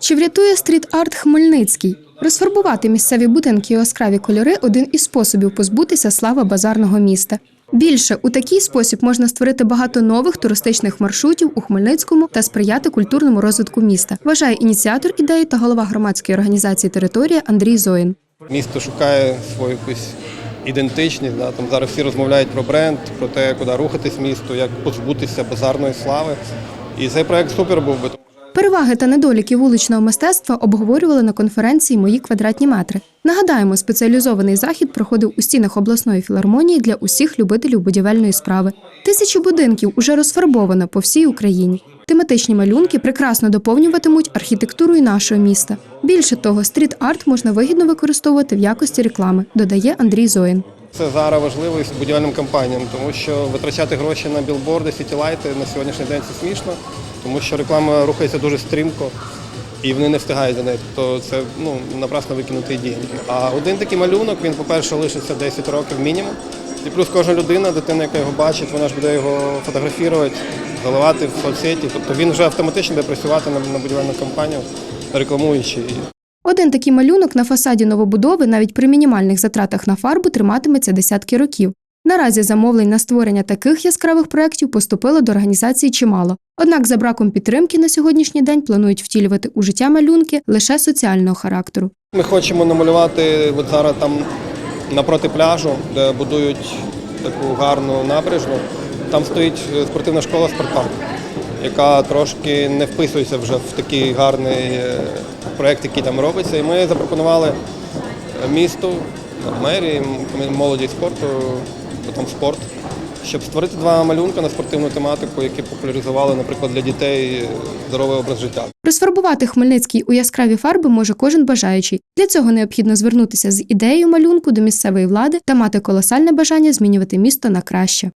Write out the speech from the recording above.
Чи врятує стріт-арт Хмельницький? Розфарбувати місцеві будинки у яскраві кольори один із способів позбутися слави базарного міста. Більше у такий спосіб можна створити багато нових туристичних маршрутів у Хмельницькому та сприяти культурному розвитку міста. Вважає ініціатор ідеї та голова громадської організації Територія Андрій Зоїн. Місто шукає свою якусь ідентичність. Да? Там зараз всі розмовляють про бренд, про те, куди рухатись місту, як позбутися базарної слави. І цей проект супер був би. Переваги та недоліки вуличного мистецтва обговорювали на конференції Мої квадратні метри. Нагадаємо, спеціалізований захід проходив у стінах обласної філармонії для усіх любителів будівельної справи. Тисячі будинків уже розфарбовано по всій Україні. Тематичні малюнки прекрасно доповнюватимуть архітектуру і нашого міста. Більше того, стріт-арт можна вигідно використовувати в якості реклами, додає Андрій Зоїн. Це зараз важливо і будівельним компаніям, тому що витрачати гроші на білборди, сітілайти на сьогоднішній день це смішно, тому що реклама рухається дуже стрімко і вони не встигають за нею. Тобто це ну, напрасно викинути деньги. А один такий малюнок, він, по-перше, лишиться 10 років мінімум. І плюс кожна людина, дитина, яка його бачить, вона ж буде його фотографувати, заливати в соцсеті. Тобто він вже автоматично буде працювати на, будівельну компанію, рекламуючи її. Один такий малюнок на фасаді новобудови навіть при мінімальних затратах на фарбу триматиметься десятки років. Наразі замовлень на створення таких яскравих проєктів поступило до організації чимало. Однак за браком підтримки на сьогоднішній день планують втілювати у життя малюнки лише соціального характеру. Ми хочемо намалювати от зараз там напроти пляжу, де будують таку гарну набережну. Там стоїть е, спортивна школа «Спартак», яка трошки не вписується вже в такий гарний е, проєкт, який там робиться. І ми запропонували місту, там, мерії, молоді спорту, потім спорт, щоб створити два малюнка на спортивну тематику, які популяризували, наприклад, для дітей е, здоровий образ життя. Розфарбувати Хмельницький у яскраві фарби може кожен бажаючий. Для цього необхідно звернутися з ідеєю малюнку до місцевої влади та мати колосальне бажання змінювати місто на краще.